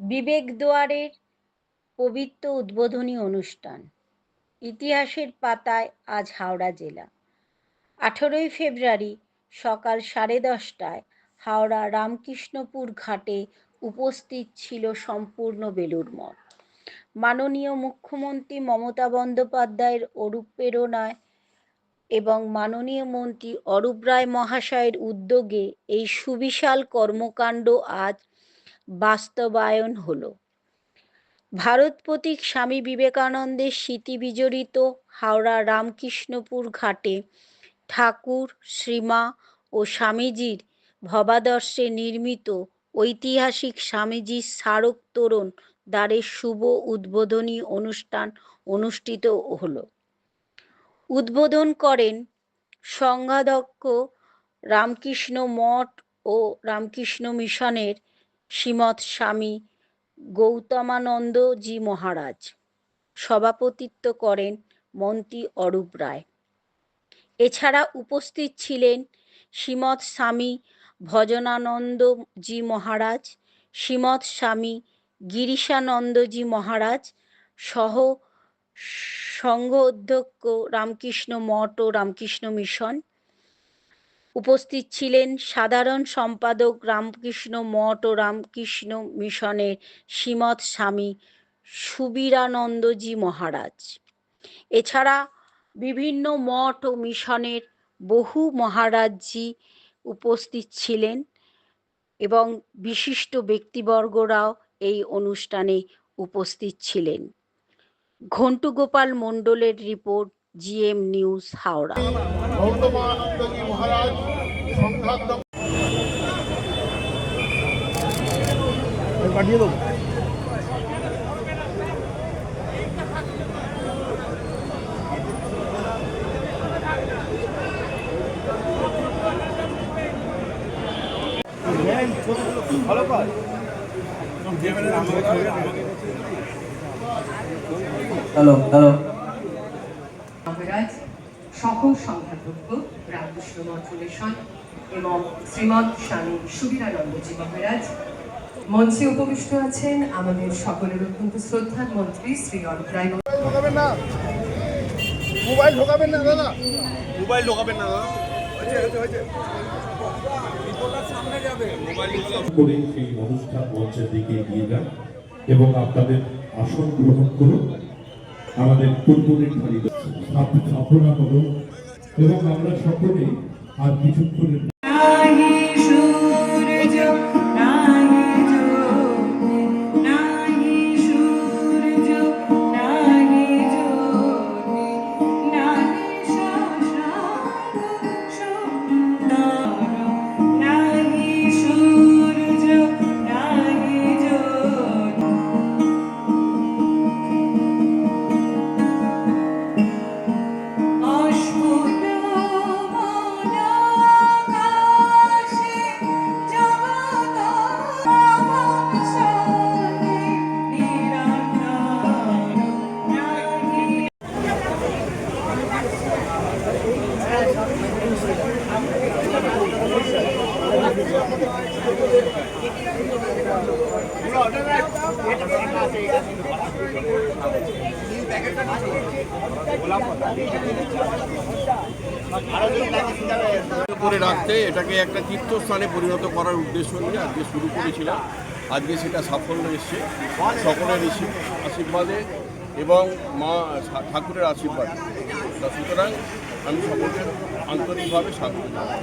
বিবেক দুয়ারের পবিত্র উদ্বোধনী অনুষ্ঠান। ইতিহাসের পাতায় আজ হাওড়া জেলা। আঠেরোই ফেব্রুয়ারি সকাল সাড়ে দশটায় হাওড়া রামকৃষ্ণপুর ঘাটে উপস্থিত ছিল সম্পূর্ণ বেলুড় মঠ। মাননীয় মুখ্যমন্ত্রী মমতা বন্দ্যোপাধ্যায়ের অনুপ্রেরণায় এবং মাননীয় মন্ত্রী অরূপ রায় মহাশয়ের উদ্যোগে এই সুবিশাল কর্মকাণ্ড আজ বাস্তবায়ন হলো। ভারত প্রতীক স্বামী বিবেকানন্দের স্মৃতি বিজড়িত হাওড়া রামকৃষ্ণপুর ঘাটে ঠাকুর, শ্রীমা ও স্বামীজির ভবাদর্শে নির্মিত ঐতিহাসিক স্বামীজির স্মারক তোরণ দ্বারের শুভ উদ্বোধনী অনুষ্ঠান অনুষ্ঠিত হলো। উদ্বোধন করেন সংঘাধ্যক্ষ রামকৃষ্ণ মঠ ও রামকৃষ্ণ মিশনের শ্রীমৎ স্বামী গৌতমানন্দজি মহারাজ। সভাপতিত্ব করেন মন্ত্রী অরূপ রায়। এছাড়া উপস্থিত ছিলেন শ্রীমৎ স্বামী ভজনানন্দজি মহারাজ, শ্রীমৎ স্বামী গিরিশানন্দজি মহারাজ, সহ সংঘ অধ্যক্ষ রামকৃষ্ণ মঠ ও রামকৃষ্ণ মিশন উপস্থিত ছিলেন সাধারণ সম্পাদক রামকৃষ্ণ মঠ ও রামকৃষ্ণ মিশনের শ্রীমৎ স্বামী সুবীরানন্দজি মহারাজ। এছাড়া বিভিন্ন মঠ ও মিশনের বহু মহারাজজি উপস্থিত ছিলেন এবং বিশিষ্ট ব্যক্তিবর্গরাও এই অনুষ্ঠানে উপস্থিত ছিলেন। ঘন্টু গোপাল মণ্ডলের রিপোর্ট জিএম নিউজ হাওড়া। পাঠিয়ে দেবো ভালো হ্যালো হ্যালো সকল সংখ্যাধ্যক্ষ রামকৃষ্ণ মঠ মিশন এবং শ্রীমৎ স্বামী সুবীরানন্দজি মহারাজ। মঞ্চে উপবিষ্ট আছেন আমাদের সকলের অত্যন্ত শ্রদ্ধার মন্ত্রী শ্রী অরূপ রায় ঢোকাবেন না। মোবাইল ঢোকাবেন না দাদা। মোবাইল ঢোকাবেন না দাদা। করে সেই অনুষ্ঠান মঞ্চের দিকে এগিয়ে যান এবং আপনাদের আসন গ্রহণ করুন। আমাদের পূর্বনির্ধারিত স্থাপনা করুন এবং আমরা সকলেই আর কিছুক্ষণের করে রাখতে এটাকে একটা তীর্থস্থানে পরিণত করার উদ্দেশ্য নিয়ে আজকে শুরু করেছিলাম আজকে সেটা সাফল্য এসছে। সকলের আশীর্বাদে এবং মা ঠাকুরের আশীর্বাদ। সুতরাং আমি সকলকে আন্তরিকভাবে স্বাগত জানাই।